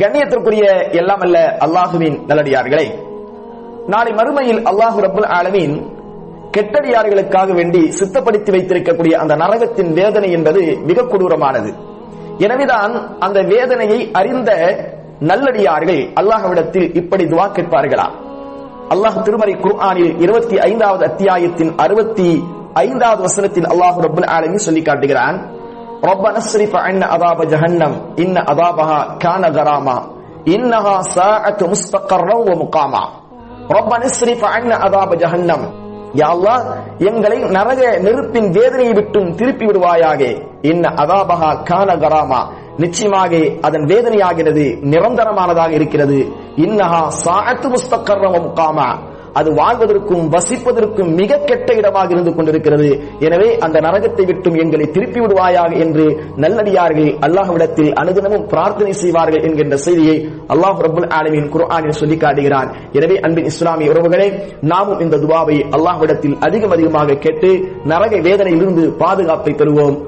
கண்ணியத்திற்குரிய எல்லாம் அல்ல அல்லாஹுவின் நல்லடியார்களே நாளை மறுமையில் அல்லாஹு ரபுல் ஆலமீன் கெட்டடியார்களுக்காக வேண்டி சித்தப்படுத்தி வைத்திருக்கக்கூடிய அந்த நரகத்தின் வேதனை என்பது மிக கொடூரமானது. எனவேதான் அந்த வேதனையை அறிந்த நல்லடியார்கள் அல்லாஹ்விடத்தில் இப்படி துவா கேட்பார்களா? அல்லாஹ் திருமறை குர்ஆனில் இருபத்தி ஐந்தாவது அத்தியாயத்தின் அறுபத்தி ஐந்தாவது வசனத்தில் அல்லாஹ் ரபுல் ஆலமீன் சொல்லி காட்டுகிறான் ربنا اصرف عنا عذاب جهنم إن عذابها كان غراما إنها ساعة مستقرا ومقاما ربنا اصرف عنا عذاب جهنم யா அல்லாஹ் எங்களை நரக நெருப்பின் வேதனையை விட்டும் திருப்பி விடுவாயாக இன்ன அதாபகா கான கராமா நிச்சயமாக அதன் வேதனையாகிறது நிரந்தரமானதாக இருக்கிறது இன்னஹா சாத்து முஸ்தக்கர்ரம் முகாமா அது வாழ்வதற்கும் வசிப்பதற்கும் மிக கெட்ட இடமாக இருந்து கொண்டிருக்கிறது. எனவே அந்த நரகத்தை விட்டும் எங்களை திருப்பி விடுவாயாக என்று நல்லடியார்கள் அல்லாஹ்விடத்தில் அனுதினமும் பிரார்த்தனை செய்வார்கள் என்கின்ற செய்தியை அல்லாஹ் ரபுல் ஆலமின் குர்ஆனில் சொல்லி காட்டுகிறான். எனவே அன்பின் இஸ்லாமிய உறவுகளே நாமும் இந்த துவாவை அல்லாஹ்விடத்தில் அதிகம் அதிகமாக கேட்டு நரக வேதனையிலிருந்து பாதுகாப்பை பெறுவோம்.